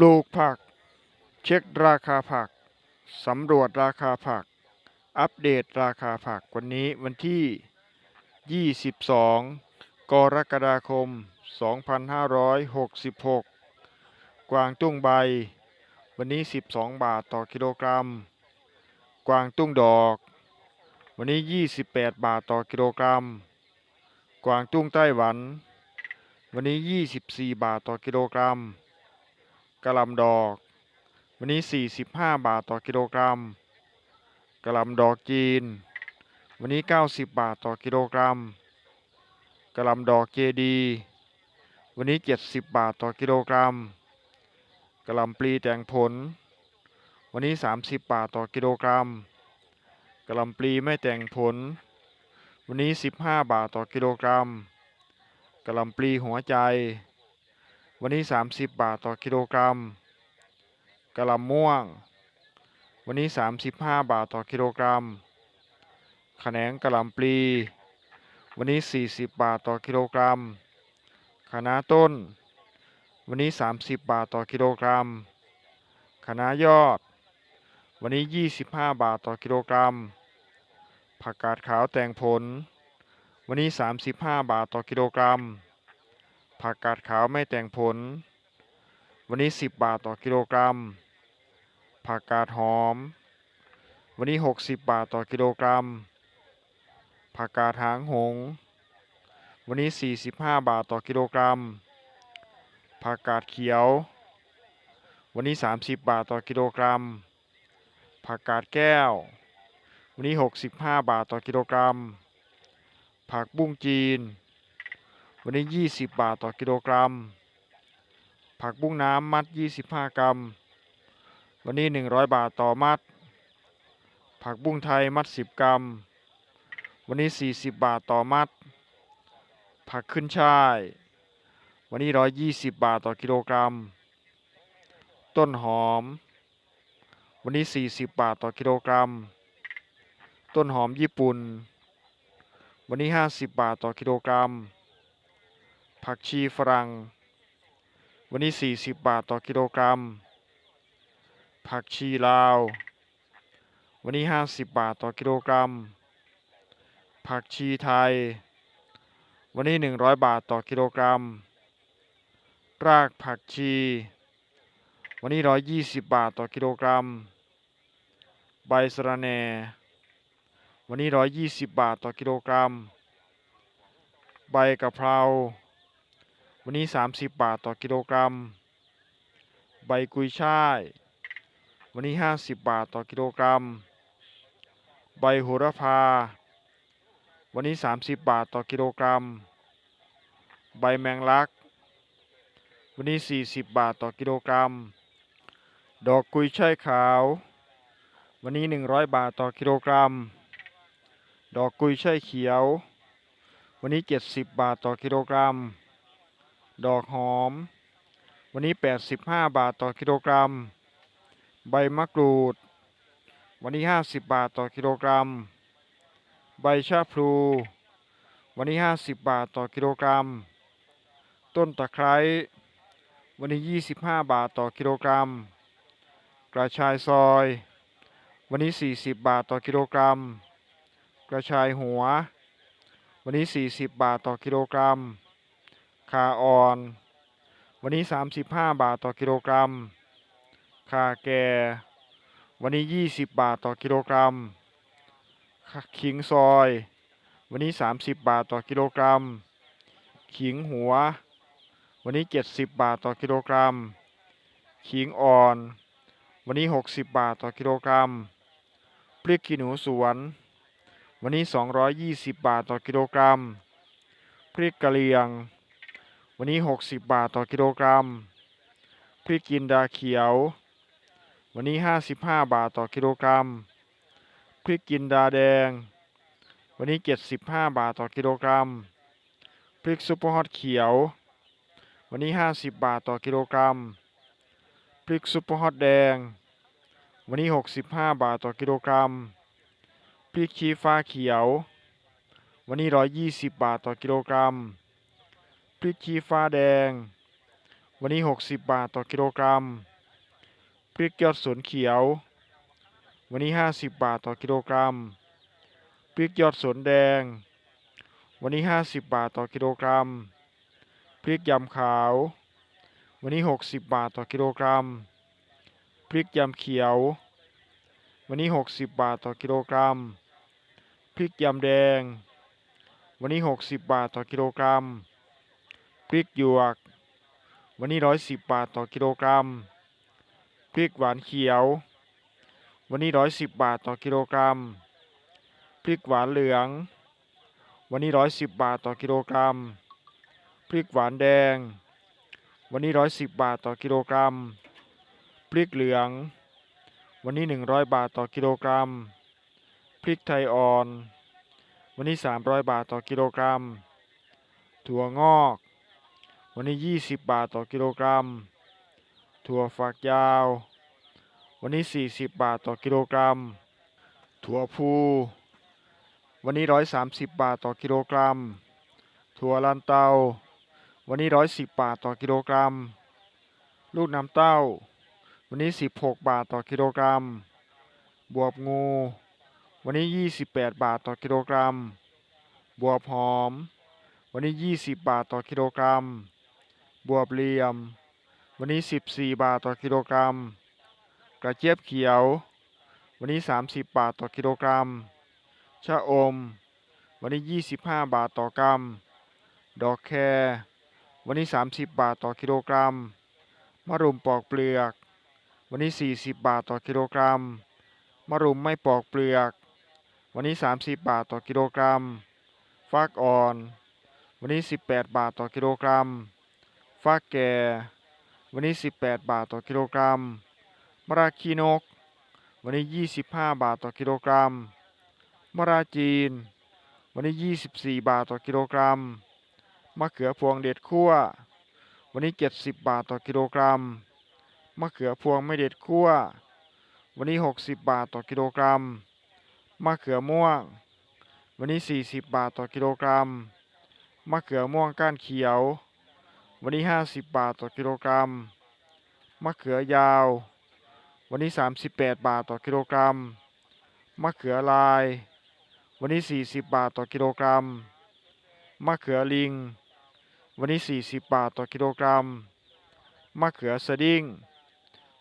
ปลูกผัก เช็คราคาผัก สำรวจราคาผัก อัปเดตราคาผักวันนี้วันที่ 22 กรกฎาคม 2566 กวางตุ้งใบ วันนี้ 12 บาทต่อกิโลกรัม กวางตุ้งดอก วันนี้ 28 บาทต่อกิโลกรัม กวางตุ้งไต้หวัน วันนี้ 24 บาทต่อกิโลกรัม กะหล่ำดอก วันนี้ 45 บาทต่อกิโลกรัมกะหล่ำดอกจีน วันนี้ 90 บาทต่อกิโลกรัมกะหล่ำดอกเจดี วันนี้ 70 บาทต่อกิโลกรัมกะหล่ำปลีแตงผล วันนี้ 30 บาทต่อกิโลกรัมกะหล่ำปลีไม่แต่งผล วันนี้ 15 บาทต่อกิโลกรัมกะหล่ำปลีหัวใจ วันนี้ 30 บาทต่อกิโลกรัมกะหล่ำม่วง วันนี้ 35 บาทต่อกิโลกรัมแขนงกะหล่ำปลี วันนี้ 40 บาทต่อกิโลกรัมคะน้าต้น วันนี้ 30 บาทต่อกิโลกรัมคะน้ายอด วันนี้ 25 บาทต่อกิโลกรัม ผักกาดขาวแตงผล วันนี้ 35 บาทต่อกิโลกรัม ผักกาดขาวไม่แต่งผล วันนี้ 10 บาทต่อกิโลกรัม ผักกาดหอม วันนี้ 60 บาทต่อกิโลกรัม ผักกาดหางหง วันนี้ 45 บาทต่อกิโลกรัม ผักกาดเขียว วันนี้ 30 บาทต่อกิโลกรัม ผักกาดแก้ว วันนี้ 65 บาทต่อกิโลกรัม ผักบุ้งจีน วันนี้ 20 บาทต่อกิโลกรัม ผักบุ้งน้ำมัด 25 กรัม วันนี้ 100 บาทต่อมัด ผักบุ้งไทยมัด 10 กรัม วันนี้ 40 บาทต่อมัด ผักขึ้นช่าย วันนี้ 120 บาทต่อกิโลกรัม ต้นหอม วันนี้ 40 บาทต่อกิโลกรัม ต้นหอมญี่ปุ่น วันนี้ 50 บาทต่อกิโลกรัม ผักชีฝรั่ง วันนี้ 40 บาทต่อกิโลกรัม ผักชีลาว วันนี้ 50 บาทต่อกิโลกรัม ผักชีไทย วันนี้ 100 บาทต่อกิโลกรัม รากผักชี วันนี้ 120 บาทต่อกิโลกรัม ใบสะระแหน่ วันนี้ 120 บาทต่อกิโลกรัมใบกะเพรา วันนี้ 30 บาทต่อกิโลกรัม ใบกุยช่าย วันนี้ 50 บาทต่อกิโลกรัม ใบโหระพา วันนี้ 30 บาทต่อกิโลกรัม ใบแมงลัก วันนี้ 40 บาทต่อกิโลกรัม ดอกกุยช่ายขาว วันนี้ 100 บาทต่อกิโลกรัม ดอกกุยช่ายเขียว วันนี้ 70 บาทต่อกิโลกรัม ดอกหอม วันนี้ 85 บาทต่อกิโลกรัม ใบมะกรูด วันนี้ 50 บาทต่อกิโลกรัม ใบชะพลู วันนี้ 50 บาทต่อกิโลกรัม ต้นตะไคร้ วันนี้ 25 บาทต่อกิโลกรัม กระชายซอย วันนี้ 40 บาทต่อกิโลกรัม กระชายหัว วันนี้ 40 บาทต่อกิโลกรัม ขาอ่อน วันนี้ 35 บาทต่อกิโลกรัมขาแก่ วันนี้ 20 บาทต่อกิโลกรัมขิงซอย วันนี้ 30 บาทต่อกิโลกรัม ขิงหัว วันนี้ 70 บาทต่อกิโลกรัม ขิงอ่อน วันนี้ 60 บาทต่อกิโลกรัม พริกขี้หนูสวน วันนี้ 220 บาทต่อกิโลกรัม พริกกะเหรี่ยง วันนี้ 60 บาทต่อกิโลกรัมพริกจินดาเขียว วันนี้ 55 บาทต่อกิโลกรัมพริกจินดาแดง วันนี้ 75 บาทต่อกิโลกรัมพริกซุปเปอร์ฮอตเขียว วันนี้ 50 บาทต่อกิโลกรัมพริกซุปเปอร์ฮอตแดง วันนี้ 65 บาทต่อกิโลกรัมพริกชี้ฟ้าเขียว วันนี้ 120 บาทต่อกิโลกรัม พริกชี้ฟ้าแดง วันนี้ 60 บาทต่อกิโลกรัม พริกยอดสวนเขียว วันนี้ 50 บาทต่อกิโลกรัม พริกยอดสวนแดง วันนี้ 50 บาทต่อกิโลกรัม พริกยำขาว วันนี้ 60 บาทต่อกิโลกรัม พริกยำเขียว วันนี้ 60 บาทต่อกิโลกรัม พริกยำแดง วันนี้ 60 บาทต่อกิโลกรัม พริกหยวก วันนี้ 110 บาทต่อกิโลกรัม พริกหวานเขียว วันนี้ 110 บาทต่อกิโลกรัม พริกหวานเหลือง วันนี้ 110 บาทต่อกิโลกรัม พริกหวานแดง วันนี้ 110 บาทต่อกิโลกรัม พริกเหลือง วันนี้ 100 บาทต่อกิโลกรัม พริกไทยอ่อน วันนี้ 300 บาทต่อกิโลกรัม ถั่วงอก วันนี้ 20 บาทต่อกิโลกรัม ถั่วฝักยาว วันนี้ 40 บาทต่อกิโลกรัม ถั่วพู วันนี้ 130 บาทต่อกิโลกรัม ถั่วลันเตา วันนี้ 110 บาทต่อกิโลกรัม ลูกน้ำเต้า วันนี้ 16 บาทต่อกิโลกรัม บวบงู วันนี้ 28 บาทต่อกิโลกรัม บวบหอม วันนี้ 20 บาทต่อกิโลกรัม บวบเหลี่ยม วันนี้ 14 บาทต่อกิโลกรัม กระเจี๊ยบเขียว วันนี้ 30 บาทต่อกิโลกรัม ชะอม วันนี้ 25 บาทต่อกรัม ดอกแครวันนี้ 30 บาทต่อกิโลกรัม มะรุมปอกเปลือก วันนี้ 40 บาทต่อกิโลกรัม มะรุมไม่ปอกเปลือก วันนี้ 30 บาทต่อกิโลกรัม ฟักอ่อน วันนี้ 18 บาทต่อกิโลกรัม ฟักแก่ วันนี้ 18 บาทต่อกิโลกรัมมะระขีนก วันนี้ 25 บาทต่อกิโลกรัมมะระจีน วันนี้ 24 บาทต่อกิโลกรัมมะเขือพวงเด็ดคั่ววันนี้ 70 บาทต่อกิโลกรัมมะเขือพวงไม่เด็ดคั่ววันนี้ 60 บาทต่อกิโลกรัมมะเขือม่วง วันนี้ 40 บาทต่อกิโลกรัมมะเขือม่วงก้านเขียว วันนี้ 50 บาทต่อกิโลกรัม มะเขือยาว วันนี้ 38 บาทต่อกิโลกรัม มะเขือลาย วันนี้ 40 บาทต่อกิโลกรัม มะเขือลิง วันนี้ 40 บาทต่อกิโลกรัม มะเขือสดิ้ง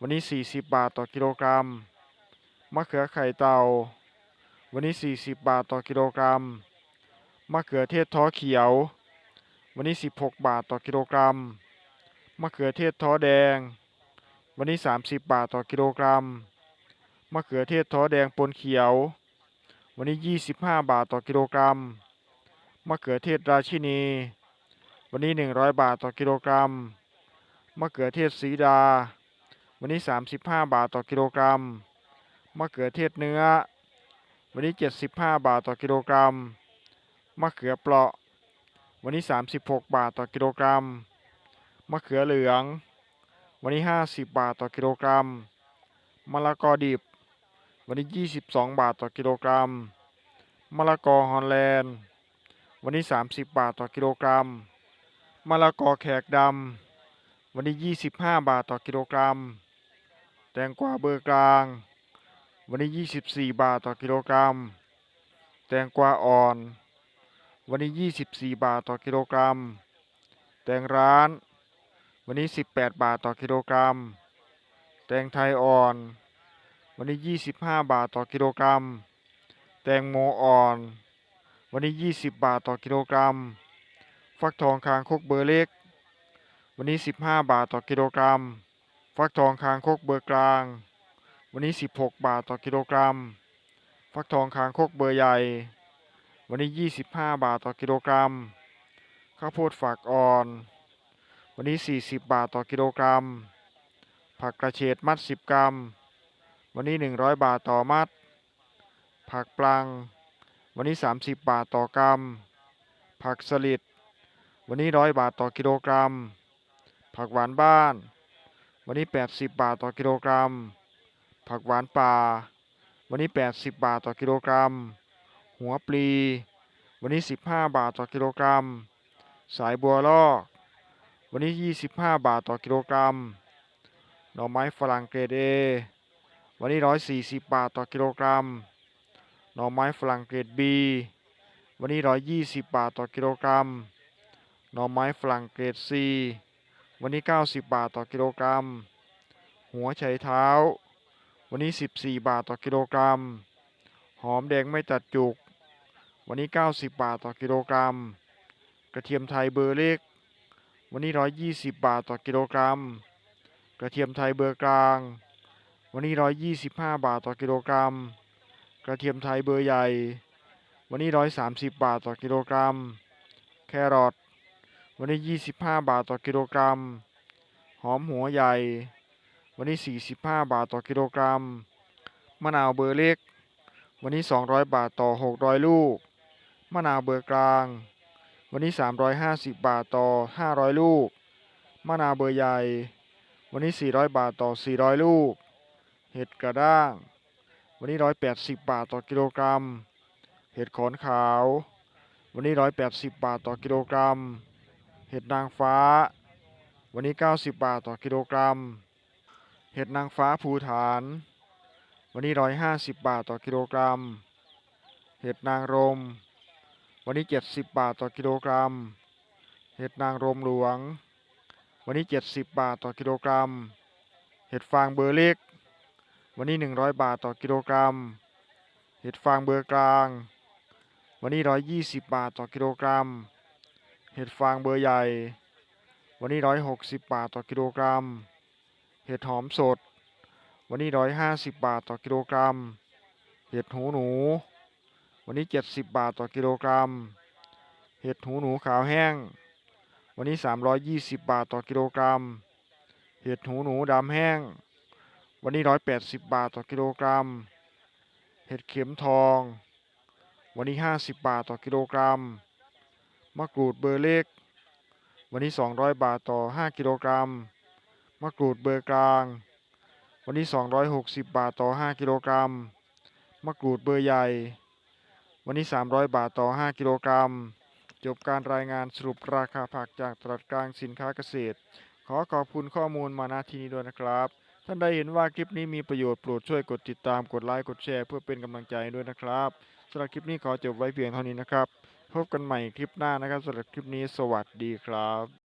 วันนี้ 40 บาทต่อกิโลกรัม มะเขือไข่เต่า วันนี้ 40 บาทต่อกิโลกรัม มะเขือเทศท้อเขียว วันนี้ 16 บาทต่อกิโลกรัม มะเขือเทศท้อแดง วันนี้ 30 บาทต่อกิโลกรัม มะเขือเทศท้อแดงปนเขียว วันนี้ 25 บาทต่อกิโลกรัม มะเขือเทศราชินี วันนี้ 100 บาทต่อกิโลกรัม มะเขือเทศสีดา วันนี้ 35 บาทต่อกิโลกรัม มะเขือเทศเนื้อ วันนี้ 75 บาทต่อกิโลกรัม มะเขือเปราะ วันนี้ 36 บาทต่อกิโลกรัม มะเขือเหลือง วันนี้ 50 บาทต่อกิโลกรัม มะละกอดิบ วันนี้ 22 บาทต่อกิโลกรัม มะละกอฮอลแลนด์ วันนี้ 30 บาทต่อกิโลกรัม มะละกอแขกดำ วันนี้ 25 บาทต่อกิโลกรัม แตงกวาเบอร์กลาง วันนี้ 24 บาทต่อกิโลกรัม แตงกวาอ่อน วันนี้ 24 บาทต่อกิโลกรัม แตงร้าน วันนี้ 18 บาทต่อกิโลกรัม แตงไทยอ่อน วันนี้ 25 บาทต่อกิโลกรัม แตงโมอ่อน วันนี้ 20 บาทต่อกิโลกรัม ฟักทองคางคกเบอร์เล็ก วันนี้ 15 บาทต่อกิโลกรัม ฟักทองคางคกเบอร์กลาง วันนี้ 16 บาทต่อกิโลกรัม ฟักทองคางคกเบอร์ใหญ่ วันนี้ 25 บาทต่อกิโลกรัม ข้าวโพดฝักอ่อน วันนี้ 40 บาทต่อกิโลกรัม ผักกระเฉดมัด 10 กรัม วันนี้ 100 บาทต่อมัด ผักปลัง วันนี้ 30 บาทต่อกรัม ผักสลิด วันนี้ 100 บาทต่อกิโลกรัม ผักหวานบ้าน วันนี้ 80 บาทต่อกิโลกรัม ผักหวานป่า วันนี้ 80 บาทต่อกิโลกรัม หัวปลี วันนี้ 15 บาทต่อกิโลกรัม สายบัวลอก วันนี้ 25 บาทต่อกิโลกรัม หน่อไม้ฝรั่งเกรด A วันนี้ 140 บาทต่อกิโลกรัม หน่อไม้ฝรั่งเกรด B วันนี้ 120 บาทต่อกิโลกรัม หน่อไม้ฝรั่งเกรด C วันนี้ 90 บาทต่อกิโลกรัม หัวไชเท้า วันนี้ 14 บาทต่อกิโลกรัม หอมแดงไม่ตัดจุก วันนี้ 90 บาทต่อกิโลกรัม กระเทียมไทยเบอร์เล็ก วันนี้ 120 บาทต่อกิโลกรัม กระเทียมไทยเบอร์กลาง วันนี้ 125 บาทต่อกิโลกรัม กระเทียมไทยเบอร์ใหญ่ วันนี้ 130 บาทต่อกิโลกรัม แครอท วันนี้ 25 บาทต่อกิโลกรัม หอมหัวใหญ่ วันนี้ 45 บาทต่อกิโลกรัม มะนาวเบอร์เล็ก วันนี้ 200 บาทต่อ 600 ลูก มะนาวเบอร์กลาง วันนี้ 350 บาทต่อ 500 ลูก มะนาวเบอร์ใหญ่ วันนี้ 400 บาทต่อ 400 ลูก เห็ดกระด้าง วันนี้ 180 บาทต่อกิโลกรัม เห็ดขอนขาว วันนี้ 180 บาทต่อกิโลกรัม เห็ดนางฟ้า วันนี้ 90 บาทต่อกิโลกรัม เห็ดนางฟ้าภูฐาน วันนี้ 150 บาทต่อกิโลกรัม เห็ดนางรม วันนี้ 70 บาทต่อกิโลกรัม เห็ดนางรมหลวง วันนี้ 70 บาทต่อกิโลกรัม เห็ดฟางเบอร์เล็ก วันนี้ 100 บาทต่อกิโลกรัม เห็ดฟางเบอร์กลาง วันนี้ 120 บาทต่อกิโลกรัม เห็ดฟางเบอร์ใหญ่ วันนี้ 160 บาทต่อกิโลกรัม เห็ดหอมสด วันนี้ 150 บาทต่อกิโลกรัม เห็ดหูหนู วันนี้ 70 บาทต่อกิโลกรัม เห็ดหูหนูขาวแห้ง วันนี้ 320 บาทต่อกิโลกรัม เห็ดหูหนูดำแห้ง วันนี้ 180 บาทต่อกิโลกรัม เห็ดเข็มทอง วันนี้ 50 บาทต่อกิโลกรัม มะกรูดเบอร์เล็ก วันนี้ 200 บาทต่อ 5 กิโลกรัม มะกรูดเบอร์กลาง วันนี้ 260 บาทต่อ 5 กิโลกรัม มะกรูดเบอร์ใหญ่ วันนี้ 300 บาทต่อ 5 กิโลกรัม จบการรายงานสรุปราคาผักจากตลาดกลางสินค้าเกษตร ขอขอบคุณข้อมูลมาณที่นี้ด้วยนะครับ ท่านใดเห็นว่าคลิปนี้มีประโยชน์โปรดช่วยกดติดตามกดไลค์กดแชร์เพื่อเป็นกำลังใจด้วยนะครับสำหรับคลิปนี้ขอจบไว้เพียงเท่านี้นะครับ พบกันใหม่คลิปหน้านะครับสำหรับคลิปนี้สวัสดีครับ